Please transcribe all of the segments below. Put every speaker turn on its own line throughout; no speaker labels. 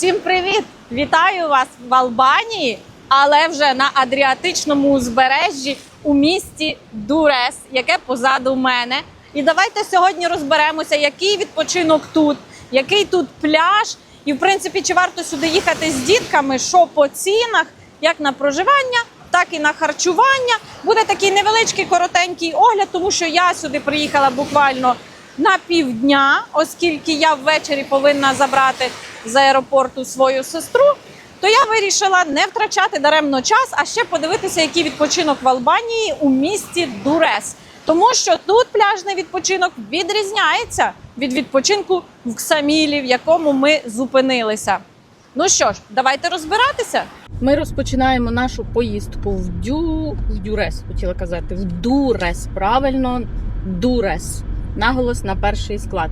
Всім привіт! Вітаю вас в Албанії, але вже на Адріатичному узбережжі у місті Дурес, яке позаду мене. І давайте сьогодні розберемося, який відпочинок тут, який тут пляж, і в принципі, чи варто сюди їхати з дітками, що по цінах, як на проживання, так і на харчування. Буде такий невеличкий коротенький огляд, тому що я сюди приїхала буквально на півдня, оскільки я ввечері повинна забрати з аеропорту свою сестру. То я вирішила не втрачати даремно час, а ще подивитися, який відпочинок в Албанії у місті Дурес. Тому що тут пляжний відпочинок відрізняється від відпочинку в Ксамілі, в якому ми зупинилися. Ну що ж, давайте розбиратися. Ми розпочинаємо нашу поїздку в Дю в Дюрес, хотіла казати, в Дурес. Правильно, Дурес. Наголос на перший склад.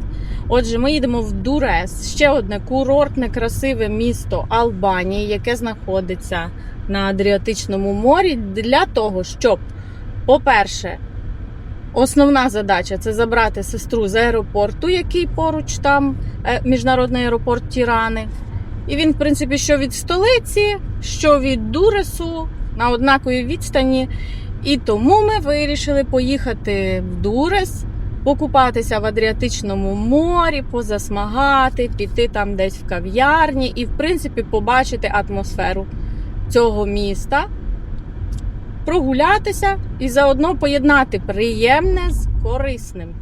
Отже, ми їдемо в Дурес, ще одне курортне, красиве місто Албанії, яке знаходиться на Адріатичному морі, для того, щоб, по-перше, основна задача це забрати сестру з аеропорту, який поруч там е, міжнародний аеропорт Тірани. І він, в принципі, що від столиці, що від Дуресу на однаковій відстані. І тому ми вирішили поїхати в Дурес, покупатися в Адріатичному морі, позасмагати, піти там десь в кав'ярні і, в принципі, побачити атмосферу цього міста, прогулятися і заодно поєднати приємне з корисним.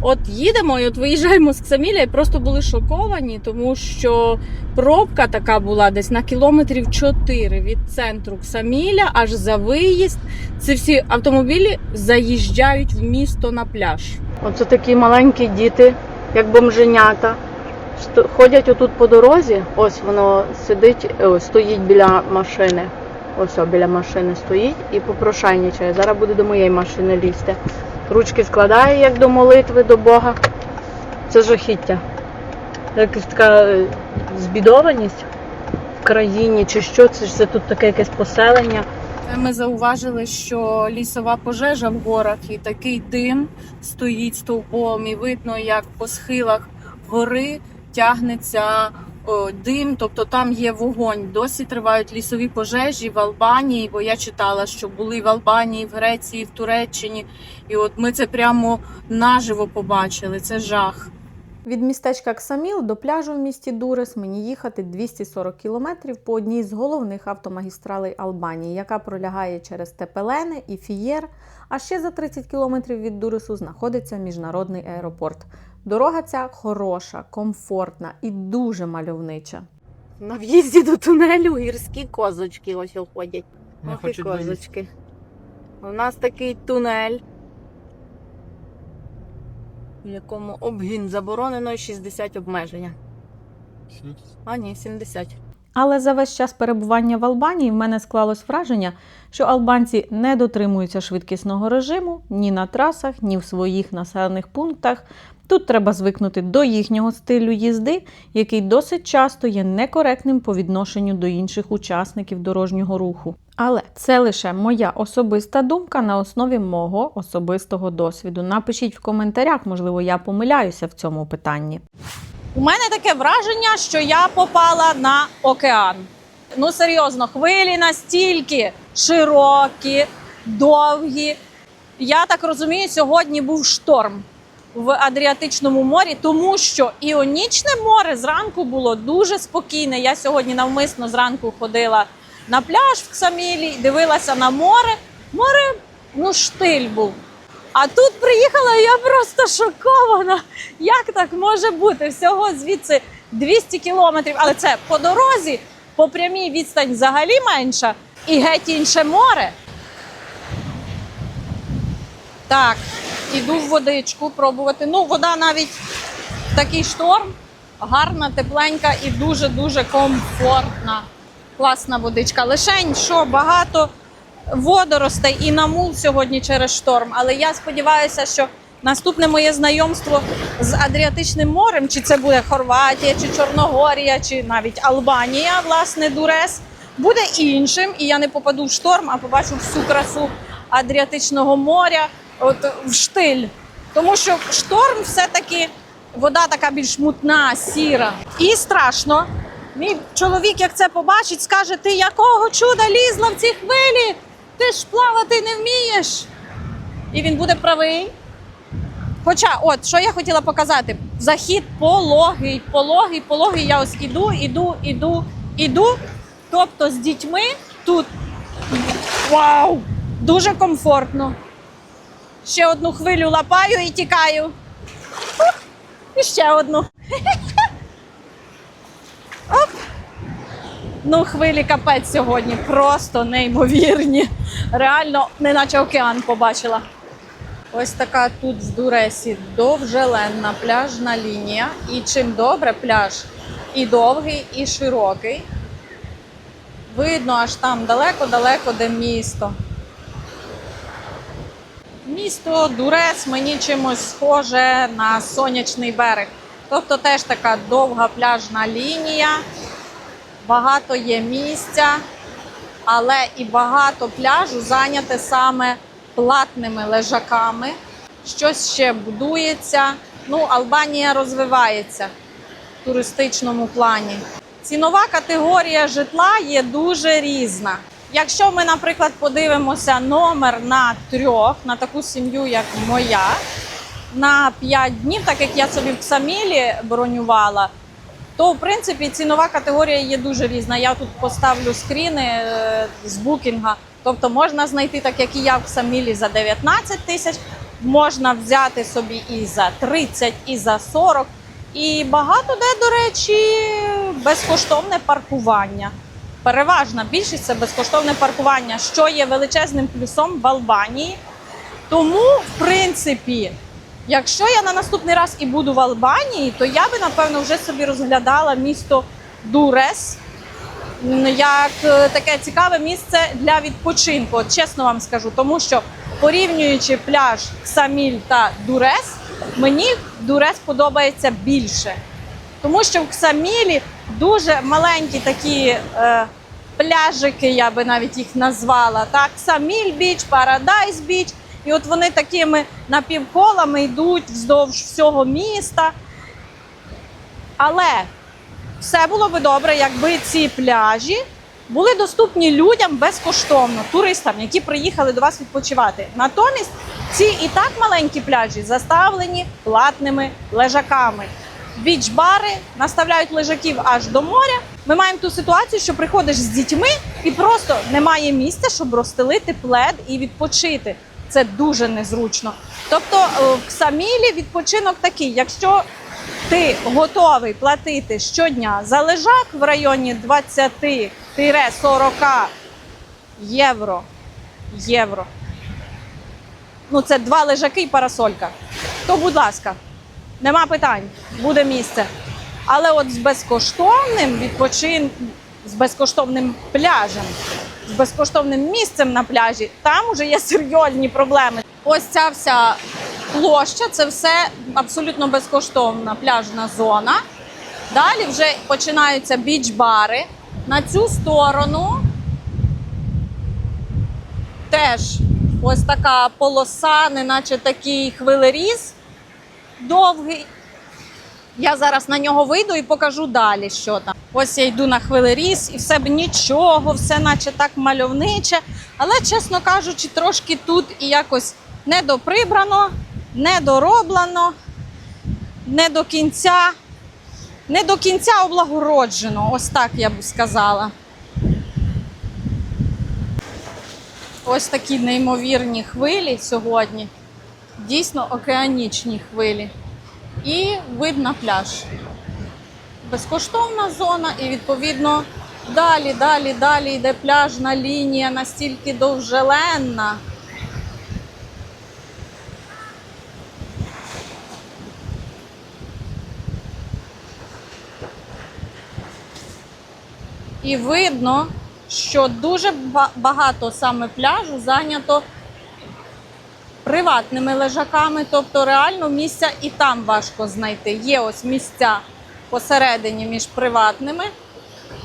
От їдемо і от виїжджаємо з Ксаміля і просто були шоковані, тому що пробка така була десь на кілометрів 4 від центру Ксаміля, аж за виїзд. Це всі автомобілі заїжджають в місто на пляж. Оце такі маленькі діти, як бомженята. Ходять отут по дорозі, ось воно сидить, о, стоїть біля машини. Ось о, біля машини стоїть і попрошайничає. Зараз буде до моєї машини лізти. Ручки складає, як до молитви до Бога. Це жахіття. Якась така е, збідованість в країні, чи що, це, ж це тут таке якесь поселення. Ми зауважили, що лісова пожежа в горах і такий дим стоїть стовпом, і видно, як по схилах гори тягнеться дим, тобто там є вогонь. Досі тривають лісові пожежі в Албанії, бо я читала, що були в Албанії, в Греції, в Туреччині. І от ми це прямо наживо побачили. Це жах.
Від містечка Ксаміл до пляжу в місті Дурес мені їхати 240 кілометрів по одній з головних автомагістралей Албанії, яка пролягає через Тепелене і Фієр. А ще за 30 кілометрів від Дуресу знаходиться міжнародний аеропорт. Дорога ця хороша, комфортна і дуже мальовнича.
На в'їзді до тунелю гірські козочки ось уходять.
Не
Ох і козочки. У нас такий тунель, в якому обгін заборонено і 60 обмеження. А ні, 70.
Але за весь час перебування в Албанії в мене склалось враження, що албанці не дотримуються швидкісного режиму ні на трасах, ні в своїх населених пунктах. Тут треба звикнути до їхнього стилю їзди, який досить часто є некоректним по відношенню до інших учасників дорожнього руху. Але це лише моя особиста думка на основі мого особистого досвіду. Напишіть в коментарях, можливо, я помиляюся в цьому питанні.
У мене таке враження, що я попала на океан. Ну серйозно, хвилі настільки широкі, довгі. Я так розумію, сьогодні був шторм в Адріатичному морі, тому що Іонічне море зранку було дуже спокійне. Я сьогодні навмисно зранку ходила на пляж в Ксамілі, дивилася на море. Море, ну, штиль був. А тут приїхала, я просто шокована. Як так може бути? Всього звідси 200 кілометрів, але це по дорозі, по прямій відстань взагалі менша, і геть інше море. Так, іду в водичку пробувати. Ну, вода навіть такий шторм, гарна, тепленька і дуже-дуже комфортна. Класна водичка. Лишень, що багато водоростей і намул сьогодні через шторм. Але я сподіваюся, що наступне моє знайомство з Адріатичним морем, чи це буде Хорватія, чи Чорногорія, чи навіть Албанія, власне, Дурес, буде іншим. І я не попаду в шторм, а побачу всю красу Адріатичного моря, от в штиль. Тому що шторм все-таки вода така більш мутна, сіра. І страшно, Мій чоловік, як це побачить, скаже: ти якого чуда лізла в ці хвилі? Ти ж плавати не вмієш. І він буде правий. Хоча, от що я хотіла показати: захід пологий, пологий, пологий. Я ось іду, іду, іду, іду. Тобто з дітьми тут вау! Дуже комфортно. Ще одну хвилю лапаю і тікаю. І ще одну. Ну, хвилі капець сьогодні. Просто неймовірні. Реально, неначе океан побачила. Ось така тут в Дуресі довжеленна пляжна лінія. І чим добре пляж і довгий, і широкий. Видно аж там далеко-далеко, де місто. Місто Дурес мені чимось схоже на сонячний берег. Тобто теж така довга пляжна лінія, багато є місця, але і багато пляжу зайняте саме платними лежаками. Щось ще будується. Ну, Албанія розвивається в туристичному плані. Цінова категорія житла є дуже різна. Якщо ми, наприклад, подивимося номер на трьох, на таку сім'ю, як моя, на 5 днів, так як я собі в Ксамілі бронювала, то в принципі цінова категорія є дуже різна. Я тут поставлю скріни е, з букінга. Тобто можна знайти, так як і я в Ксамілі, за 19 тисяч, можна взяти собі і за 30, і за 40. І багато де, до речі, безкоштовне паркування. Переважна більшість це безкоштовне паркування, що є величезним плюсом в Албанії. Тому, в принципі, якщо я на наступний раз і буду в Албанії, то я би напевно вже собі розглядала місто Дурес як е, таке цікаве місце для відпочинку. От чесно вам скажу, тому що порівнюючи пляж Ксаміль та Дурес, мені Дурес подобається більше. Тому що в Ксамілі дуже маленькі такі е, пляжики, я би навіть їх назвала. Так, Ксаміль біч, Парадайс біч. І от вони такими напівколами йдуть вздовж всього міста. Але все було би добре, якби ці пляжі були доступні людям безкоштовно, туристам, які приїхали до вас відпочивати. Натомість ці і так маленькі пляжі заставлені платними лежаками. Біч-бари наставляють лежаків аж до моря. Ми маємо ту ситуацію, що приходиш з дітьми і просто немає місця, щоб розстелити плед і відпочити. Це дуже незручно. Тобто е, в Ксамілі відпочинок такий: якщо ти готовий платити щодня за лежак в районі 20-40 євро. євро. Ну, це два лежаки і парасолька. То, будь ласка, нема питань, буде місце. Але от з безкоштовним відпочинком, з безкоштовним пляжем, з безкоштовним місцем на пляжі, там вже є серйозні проблеми. Ось ця вся площа це все абсолютно безкоштовна пляжна зона. Далі вже починаються біч-бари. На цю сторону теж ось така полоса, неначе такий хвилеріз довгий. Я зараз на нього вийду і покажу далі, що там. Ось я йду на хвилеріз, і все б нічого, все наче так мальовниче. Але, чесно кажучи, трошки тут і якось недоприбрано, недороблено, не до кінця, не до кінця облагороджено. Ось так я б сказала. Ось такі неймовірні хвилі сьогодні. Дійсно океанічні хвилі. І вид на пляж. Безкоштовна зона, і відповідно далі, далі, далі йде пляжна лінія настільки довжеленна. І видно, що дуже багато саме пляжу зайнято приватними лежаками, тобто реально місця і там важко знайти. Є ось місця посередині між приватними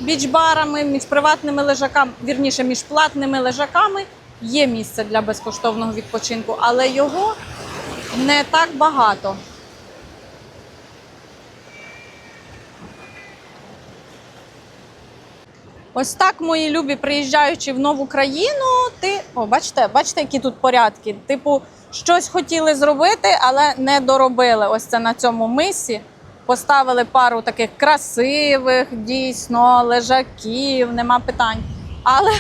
біч-барами, між приватними лежаками, вірніше, між платними лежаками є місце для безкоштовного відпочинку, але його не так багато. Ось так, мої любі, приїжджаючи в нову країну, ти. О, бачите, бачите, які тут порядки. Типу, щось хотіли зробити, але не доробили. Ось це на цьому мисі. Поставили пару таких красивих, дійсно, лежаків, нема питань. Але,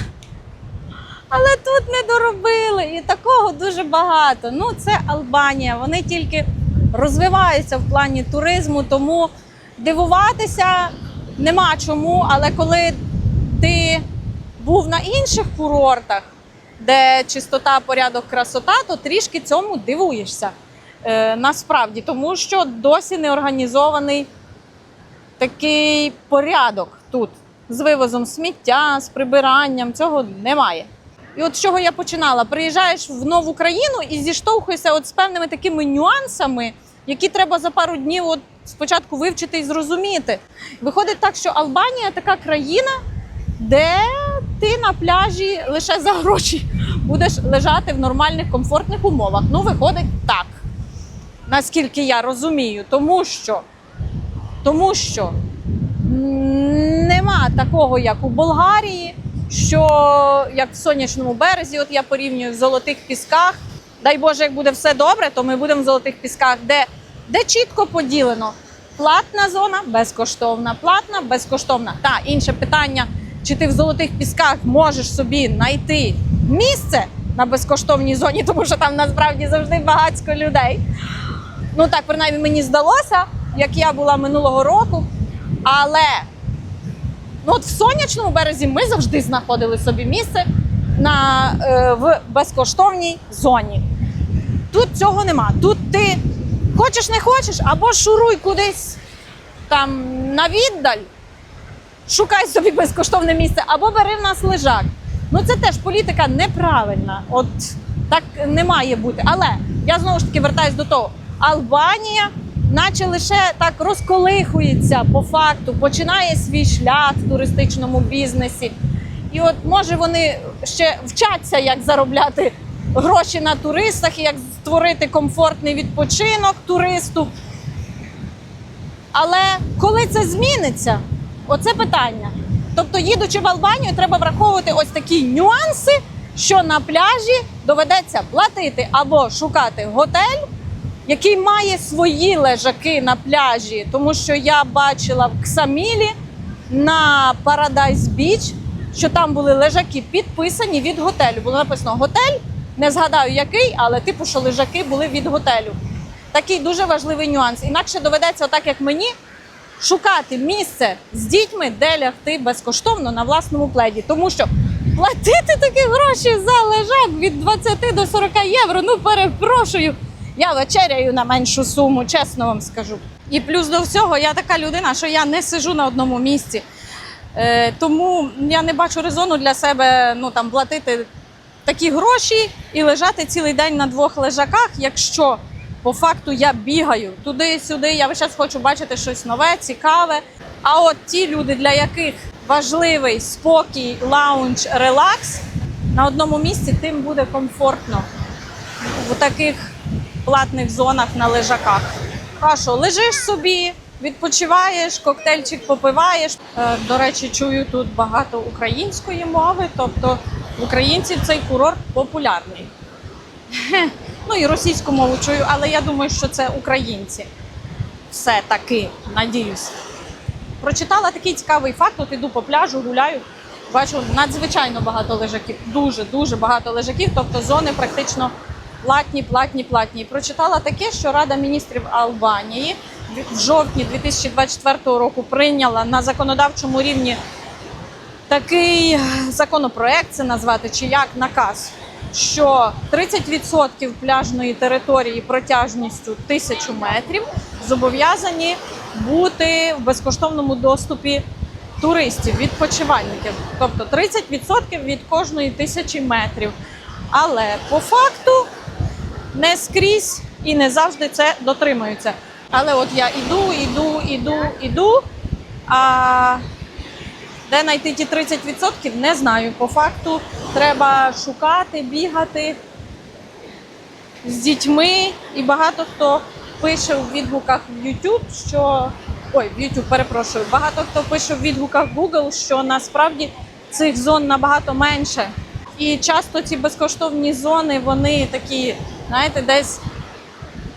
але тут не доробили. І такого дуже багато. Ну, це Албанія. Вони тільки розвиваються в плані туризму, тому дивуватися нема чому. Але коли ти був на інших курортах, де чистота, порядок, красота, то трішки цьому дивуєшся. Е, насправді, тому що досі не організований такий порядок тут з вивозом сміття, з прибиранням. Цього немає. І от з чого я починала? Приїжджаєш в нову країну і зіштовхуєшся от з певними такими нюансами, які треба за пару днів от спочатку вивчити і зрозуміти. Виходить так, що Албанія така країна, де ти на пляжі лише за гроші будеш лежати в нормальних комфортних умовах. Ну, виходить так, наскільки я розумію, тому що, тому що нема такого, як у Болгарії, що як в сонячному березі, от я порівнюю в золотих пісках. Дай Боже, як буде все добре, то ми будемо в золотих пісках, де, де чітко поділено. Платна зона безкоштовна, платна, безкоштовна. Та інше питання, чи ти в золотих пісках можеш собі знайти місце на безкоштовній зоні, тому що там насправді завжди багатько людей. Ну так, принаймні мені здалося, як я була минулого року. Але ну, от в сонячному березі ми завжди знаходили собі місце на, е, в безкоштовній зоні. Тут цього нема. Тут ти хочеш не хочеш, або шуруй кудись там на віддаль, шукай собі безкоштовне місце, або бери в нас лежак. Ну це теж політика неправильна. От так не має бути. Але я знову ж таки вертаюсь до того: Албанія, наче лише так розколихується по факту, починає свій шлях в туристичному бізнесі. І от може вони ще вчаться, як заробляти гроші на туристах, як створити комфортний відпочинок туристу. Але коли це зміниться, оце питання. Тобто, їдучи в Албанію, треба враховувати ось такі нюанси, що на пляжі доведеться платити або шукати готель, який має свої лежаки на пляжі. Тому що я бачила в Ксамілі на Paradise Beach, що там були лежаки підписані від готелю. Було написано готель, не згадаю який, але типу, що лежаки були від готелю. Такий дуже важливий нюанс. Інакше доведеться, так як мені, шукати місце з дітьми, де лягти безкоштовно на власному пледі. Тому що платити такі гроші за лежак від 20 до 40 євро. Ну перепрошую. Я вечеряю на меншу суму, чесно вам скажу. І плюс до всього, я така людина, що я не сижу на одному місці. Е, тому я не бачу резону для себе ну, там, платити такі гроші і лежати цілий день на двох лежаках, якщо по факту я бігаю туди-сюди, я весь час хочу бачити щось нове, цікаве. А от ті люди, для яких важливий спокій, лаунж, релакс, на одному місці тим буде комфортно в таких платних зонах на лежаках. А що, лежиш собі, відпочиваєш, коктейльчик попиваєш. Е, До речі, чую тут багато української мови, тобто в українців цей курорт популярний. Ну і російську мову чую, але я думаю, що це українці. Все таки, надіюсь. Прочитала такий цікавий факт. От іду по пляжу, гуляю. Бачу надзвичайно багато лежаків. Дуже дуже багато лежаків. Тобто зони практично платні, платні, платні. Прочитала таке, що Рада міністрів Албанії в жовтні 2024 року прийняла на законодавчому рівні такий законопроект, це назвати чи як наказ, що 30% пляжної території протяжністю тисячу метрів зобов'язані бути в безкоштовному доступі туристів, відпочивальників, тобто 30% від кожної тисячі метрів. Але по факту не скрізь і не завжди це дотримуються. Але от я іду, іду, іду, іду. А де знайти ті 30% не знаю. По факту треба шукати, бігати з дітьми. І багато хто пише у відгуках в YouTube, що ой, в YouTube, перепрошую. Багато хто пише в відгуках Google, що насправді цих зон набагато менше. І часто ці безкоштовні зони, вони такі, знаєте, десь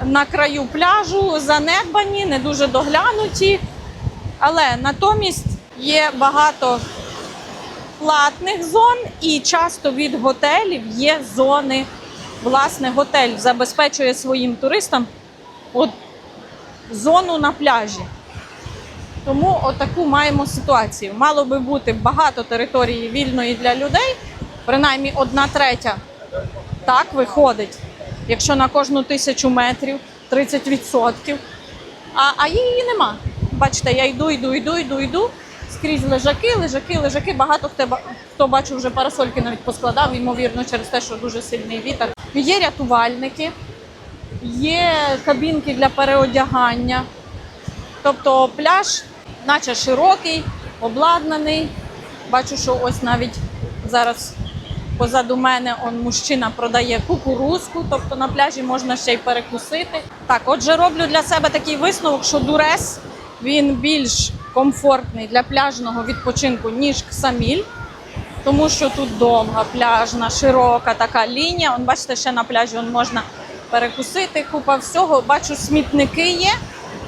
на краю пляжу, занедбані, не дуже доглянуті. Але натомість є багато платних зон, і часто від готелів є зони. Власне, готель забезпечує своїм туристам от зону на пляжі. Тому отаку маємо ситуацію. Мало би бути багато території вільної для людей, принаймні одна третя. Так виходить, якщо на кожну тисячу метрів 30%. А, а її нема. Бачите, я йду, йду, йду, йду, йду. Скрізь лежаки, лежаки, лежаки. Багато хто, хто бачу, вже парасольки навіть поскладав, ймовірно, через те, що дуже сильний вітер. Є рятувальники, є кабінки для переодягання. Тобто пляж, наче широкий, обладнаний. Бачу, що ось навіть зараз позаду мене он мужчина продає кукурузку, тобто на пляжі можна ще й перекусити. Так, отже, роблю для себе такий висновок, що дурес він більш комфортний для пляжного відпочинку, ніж Ксаміль. Тому що тут довга, пляжна, широка така лінія. Он, бачите, ще на пляжі он можна перекусити, купа всього. Бачу, смітники є,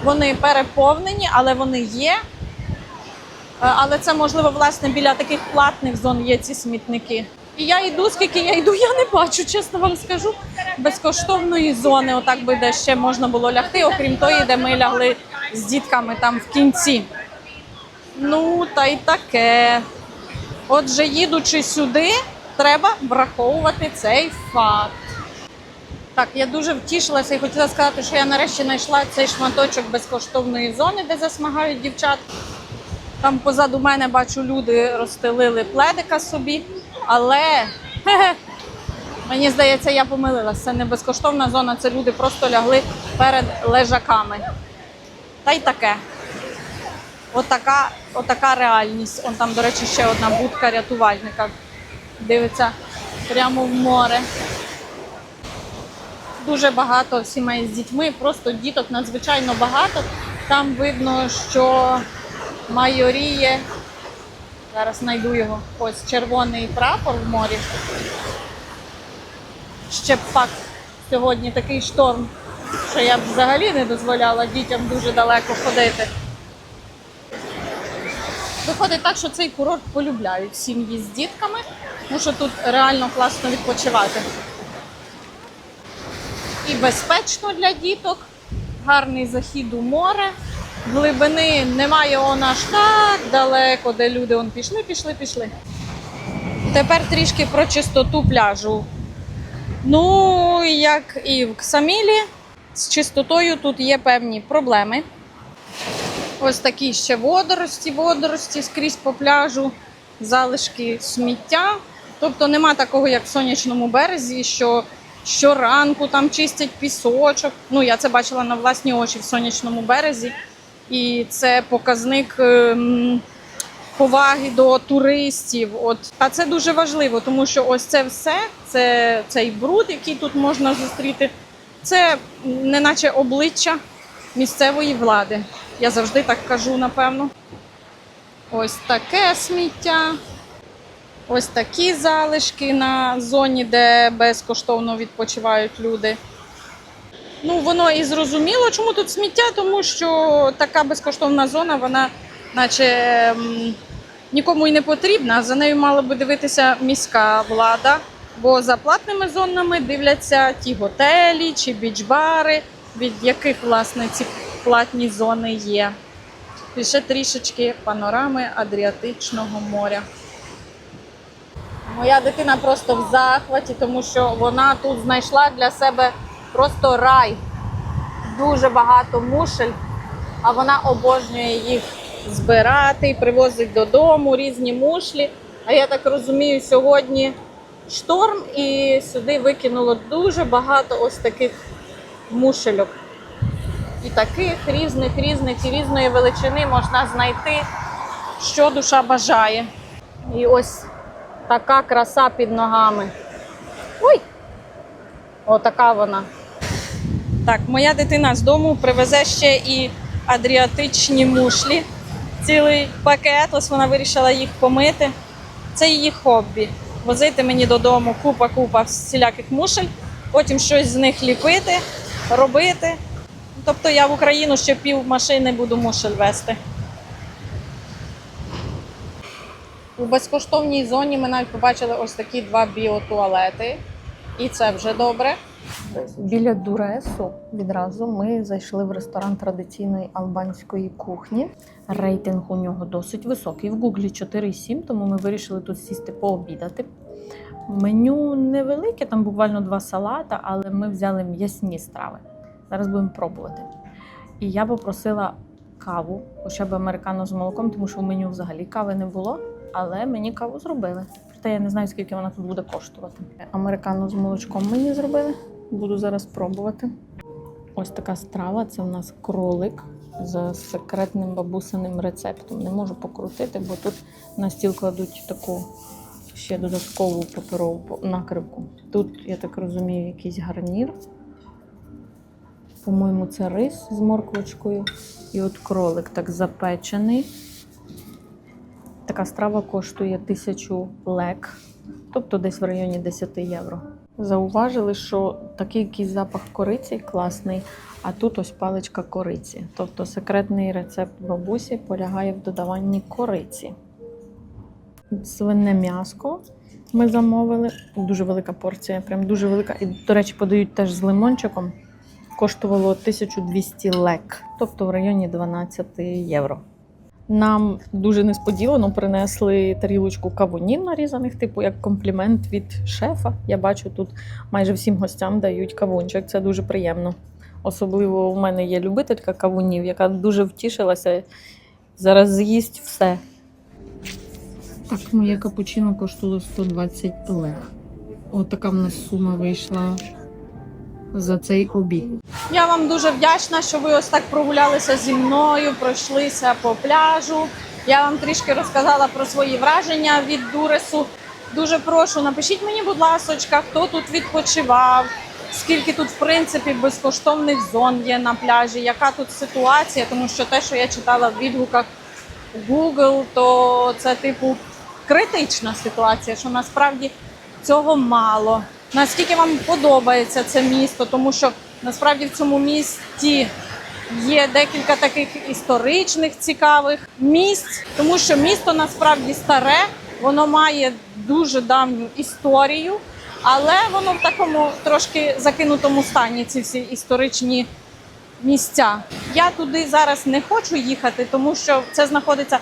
вони переповнені, але вони є. Е, Але це можливо власне біля таких платних зон є ці смітники. І я йду, скільки я йду, я не бачу, чесно вам скажу. Безкоштовної зони, отак би де ще можна було лягти, окрім тої, де ми лягли з дітками там в кінці. Ну, та й таке. Отже, їдучи сюди, треба враховувати цей факт. Так, я дуже втішилася і хотіла сказати, що я нарешті знайшла цей шматочок безкоштовної зони, де засмагають дівчат. Там позаду мене бачу, люди розстелили пледика собі, але мені здається, я помилилася. Це не безкоштовна зона, це люди просто лягли перед лежаками. Та й таке. Отака, отака реальність. Он там, до речі, ще одна будка рятувальника. Дивиться прямо в море. Дуже багато сімей з дітьми, просто діток надзвичайно багато. Там видно, що майоріє. Зараз знайду його. Ось червоний прапор в морі. Ще пак сьогодні такий шторм, що я б взагалі не дозволяла дітям дуже далеко ходити. Виходить так, що цей курорт полюбляють сім'ї з дітками, тому що тут реально класно відпочивати. І безпечно для діток, гарний захід у море. Глибини немає он аж так далеко, де люди он пішли, пішли, пішли. Тепер трішки про чистоту пляжу. Ну, як і в Ксамілі, з чистотою тут є певні проблеми. Ось такі ще водорості, водорості скрізь по пляжу, залишки сміття. Тобто нема такого, як в сонячному березі, що щоранку там чистять пісочок. Ну, я це бачила на власні очі в сонячному березі. І це показник ем, поваги до туристів. От. А це дуже важливо, тому що ось це все, це цей бруд, який тут можна зустріти, це неначе обличчя місцевої влади. Я завжди так кажу, напевно. Ось таке сміття. Ось такі залишки на зоні, де безкоштовно відпочивають люди. Ну, воно і зрозуміло, чому тут сміття, тому що така безкоштовна зона, вона наче нікому й не потрібна. За нею мала би дивитися міська влада, бо за платними зонами дивляться ті готелі чи біч-бари, від яких власне ці платні зони є. І ще трішечки панорами Адріатичного моря. Моя дитина просто в захваті, тому що вона тут знайшла для себе просто рай. Дуже багато мушель, а вона обожнює їх збирати і привозить додому різні мушлі. А я так розумію, сьогодні шторм і сюди викинуло дуже багато ось таких мушельок. І таких різних, різних і різної величини можна знайти, що душа бажає. І ось така краса під ногами. Ой! Отака вона. Так, моя дитина з дому привезе ще і адріатичні мушлі. Цілий пакет. Ось вона вирішила їх помити. Це її хобі. Возити мені додому купа-купа всіляких мушель, потім щось з них ліпити, робити. Тобто я в Україну ще пів машини буду мушель вести. У безкоштовній зоні ми навіть побачили ось такі два біотуалети. І це вже добре.
Біля Дуресу відразу ми зайшли в ресторан традиційної албанської кухні. Рейтинг у нього досить високий. В Гуглі 4,7, тому ми вирішили тут сісти пообідати. Меню невелике, там буквально два салата, але ми взяли м'ясні страви. Зараз будемо пробувати. І я попросила каву, хоча б американо з молоком, тому що в меню взагалі кави не було. Але мені каву зробили. Проте я не знаю, скільки вона тут буде коштувати. Американо з молочком мені зробили. Буду зараз пробувати. Ось така страва. Це в нас кролик за секретним бабусиним рецептом. Не можу покрутити, бо тут на стіл кладуть таку ще додаткову паперову накривку. Тут, я так розумію, якийсь гарнір. По-моєму, це рис з морквочкою. І от кролик так запечений. Така страва коштує тисячу лек, тобто десь в районі 10 євро. Зауважили, що такий якийсь запах кориці класний, а тут ось паличка кориці. Тобто секретний рецепт бабусі полягає в додаванні кориці. Свине м'яско ми замовили. Дуже велика порція, прям дуже велика. І, до речі, подають теж з лимончиком. Коштувало 1200 лек, тобто в районі 12 євро. Нам дуже несподівано принесли тарілочку кавунів нарізаних, типу як комплімент від шефа. Я бачу, тут майже всім гостям дають кавунчик. Це дуже приємно. Особливо у мене є любителька кавунів, яка дуже втішилася. Зараз з'їсть все. Так, моє капучино коштувало 120 лег. От така в нас сума вийшла за цей обід.
Я вам дуже вдячна, що ви ось так прогулялися зі мною, пройшлися по пляжу. Я вам трішки розказала про свої враження від Дуресу. Дуже прошу, напишіть мені, будь ласочка, хто тут відпочивав, скільки тут, в принципі, безкоштовних зон є на пляжі, яка тут ситуація, тому що те, що я читала в відгуках Google, то це типу критична ситуація, що насправді цього мало. Наскільки вам подобається це місто, тому що насправді в цьому місті є декілька таких історичних цікавих місць, тому що місто насправді старе, воно має дуже давню історію, але воно в такому трошки закинутому стані, ці всі історичні місця. Я туди зараз не хочу їхати, тому що це знаходиться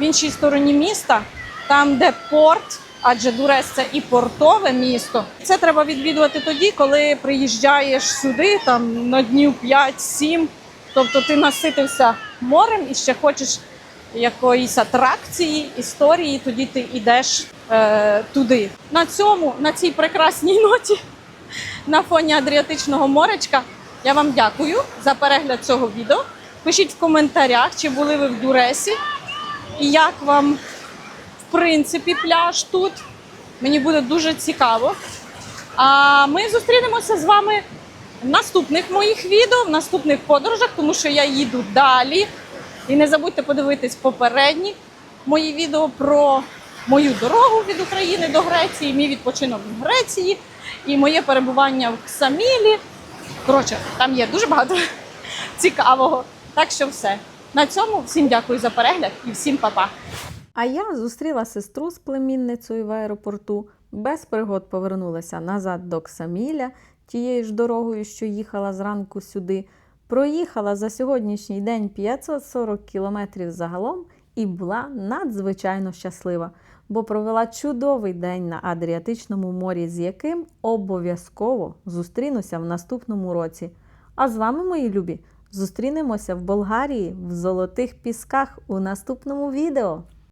в іншій стороні міста, там, де порт, адже Дурес це і портове місто. Це треба відвідувати тоді, коли приїжджаєш сюди, там на днів 5-7. Тобто ти наситився морем і ще хочеш якоїсь атракції, історії, тоді ти йдеш е, туди. На цьому, на цій прекрасній ноті, на фоні Адріатичного моречка, я вам дякую за перегляд цього відео. Пишіть в коментарях, чи були ви в Дуресі, і як вам, принципі, пляж тут. Мені буде дуже цікаво. А ми зустрінемося з вами в наступних моїх відео, в наступних подорожах, тому що я їду далі. І не забудьте подивитись попередні мої відео про мою дорогу від України до Греції, мій відпочинок в Греції і моє перебування в Ксамілі. Коротше, там є дуже багато цікавого. Так що все. На цьому всім дякую за перегляд і всім па-па.
А я зустріла сестру з племінницею в аеропорту, без пригод повернулася назад до Ксаміля, тією ж дорогою, що їхала зранку сюди. Проїхала за сьогоднішній день 540 кілометрів загалом і була надзвичайно щаслива, бо провела чудовий день на Адріатичному морі, з яким обов'язково зустрінуся в наступному році. А з вами, мої любі, зустрінемося в Болгарії в золотих пісках у наступному відео.